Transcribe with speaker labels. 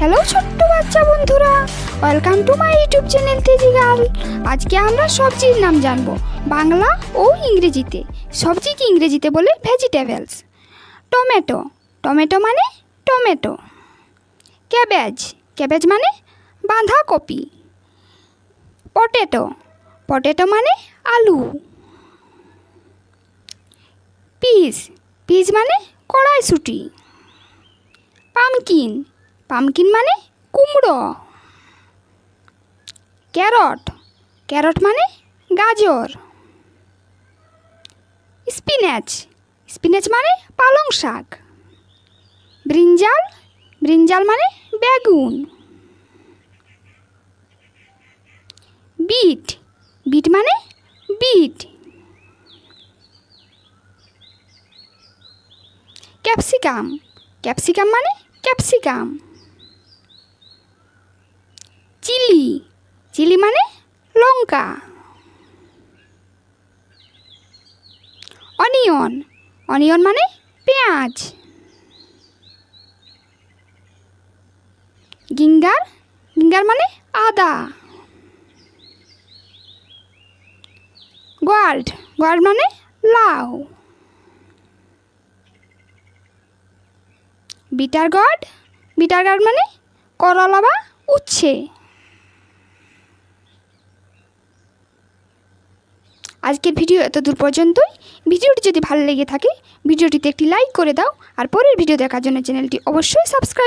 Speaker 1: Hello ছোট্ট বাচ্চা বন্ধুরা। Welcome to my YouTube channel Teji girl আজকে আমরা সবজির নাম জানব, বাংলা ও ইংরেজিতে। সবজি কি ইংরেজিতে বলে? ভেজিটেবলস টমেটো টমেটো মানে টমেটো ক্যাবেজ ক্যাবেজ মানে বাঁধাকপি। পটেটো পটেটো মানে আলু। পিস পিস মানে কড়াইশুঁটি। পামকিন পামকিন মানে কুমড়ো। ক্যারট। ক্যারট মানে গাজর। স্পিনাচ। স্পিনাচ মানে পালং শাক। ব্রিঞ্জাল। ব্রিঞ্জাল মানে বেগুন। বিট। বিট মানে বিট। ক্যাপসিকাম। ক্যাপসিকাম মানে ক্যাপসিকাম। অনিয়ন অনিয়ন মানে পেঁয়াজ। গিঙ্গার গিঙ্গার মানে আদা। গোয়াল্ড গোয়াল্ড মানে লাউ। বিটার গড বিটার গার্ড মানে করলা বা উচ্ছে। আজকের ভিডিও এত দূর পর্যন্তই। ভিডিওটি যদি ভালো লেগে থাকে, ভিডিওটিতে একটি লাইক করে দাও। আর পরের ভিডিও দেখার জন্য চ্যানেলটি অবশ্যই সাবস্ক্রাইব